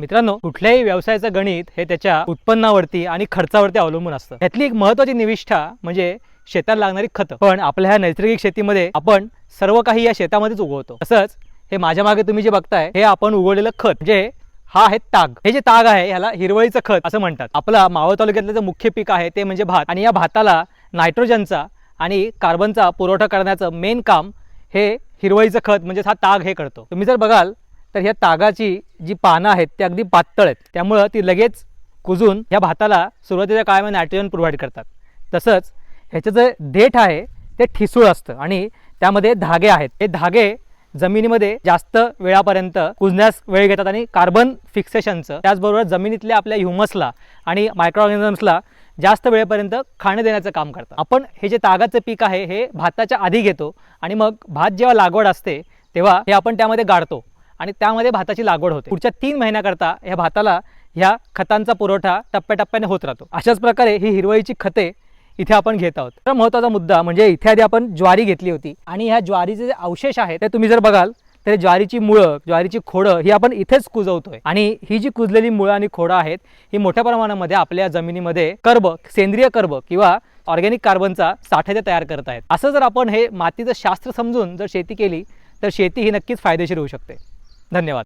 मित्रांनो कुठल्याही व्यवसायाचं गणित हे त्याच्या उत्पन्नावरती आणि खर्चावरती अवलंबून असतं. यातली एक महत्वाची निविष्ठा म्हणजे शेताला लागणारी खतं. पण आपल्या ह्या नैसर्गिक शेतीमध्ये आपण सर्व काही या शेतामध्येच उगवतो. तसंच हे माझ्या मागे तुम्ही जे बघताय हे आपण उगवलेलं खत म्हणजे हा आहे ताग. हे जे ताग आहे ह्याला हिरवळीचं खत असं म्हणतात. आपला मावळ तालुक्यातलं जे मुख्य पीक आहे ते म्हणजे भात. आणि या भाताला नायट्रोजनचा आणि कार्बनचा पुरवठा करण्याचं मेन काम हे हिरवळीचं खत म्हणजे हा ताग हे करतो. तुम्ही जर बघाल तर ह्या तागाची जी पानं आहेत ती अगदी पातळ आहेत. त्यामुळं ती लगेच कुजून ह्या भाताला सुरुवातीच्या काळामध्ये नायट्रोजन प्रोव्हाइड करतात. तसंच ह्याचं जे देठ आहे ते ठिसूळ असतं आणि त्यामध्ये धागे आहेत. हे धागे जमिनीमध्ये जास्त वेळापर्यंत कुजण्यास वेळ घेतात आणि कार्बन फिक्सेशनचं त्याचबरोबर जमिनीतल्या आपल्या ह्युमसला आणि मायक्रो ऑर्गॅनिझम्सला जास्त वेळेपर्यंत खाणं देण्याचं काम करतात. आपण हे जे तागाचं पीक आहे हे भाताच्या आधी घेतो आणि मग भात जेव्हा लागवड असते तेव्हा हे आपण त्यामध्ये गाडतो. आणि त्यामध्ये भाताची लागवड होते. पुढच्या तीन महिन्याकरता ह्या भाताला ह्या खतांचा पुरवठा टप्प्याटप्प्याने होत राहतो. अशाच प्रकारे ही हिरवळीची खते इथे आपण घेत आहोत. तर महत्त्वाचा मुद्दा म्हणजे इथे आधी आपण ज्वारी घेतली होती. आणि ह्या ज्वारीचे जे अवशेष आहेत ते तुम्ही जर बघाल तर ज्वारीची मुळं ज्वारीची खोडं ही आपण इथेच कुजवतोय. आणि ही जी कुजलेली मुळं आणि खोडं आहेत ही मोठ्या प्रमाणामध्ये आपल्या जमिनीमध्ये कर्ब सेंद्रिय कर्ब किंवा ऑर्गॅनिक कार्बनचा साठा ते तयार करत आहेत. असं जर आपण हे मातीचं शास्त्र समजून जर शेती केली तर शेती ही नक्कीच फायदेशीर होऊ शकते. धन्यवाद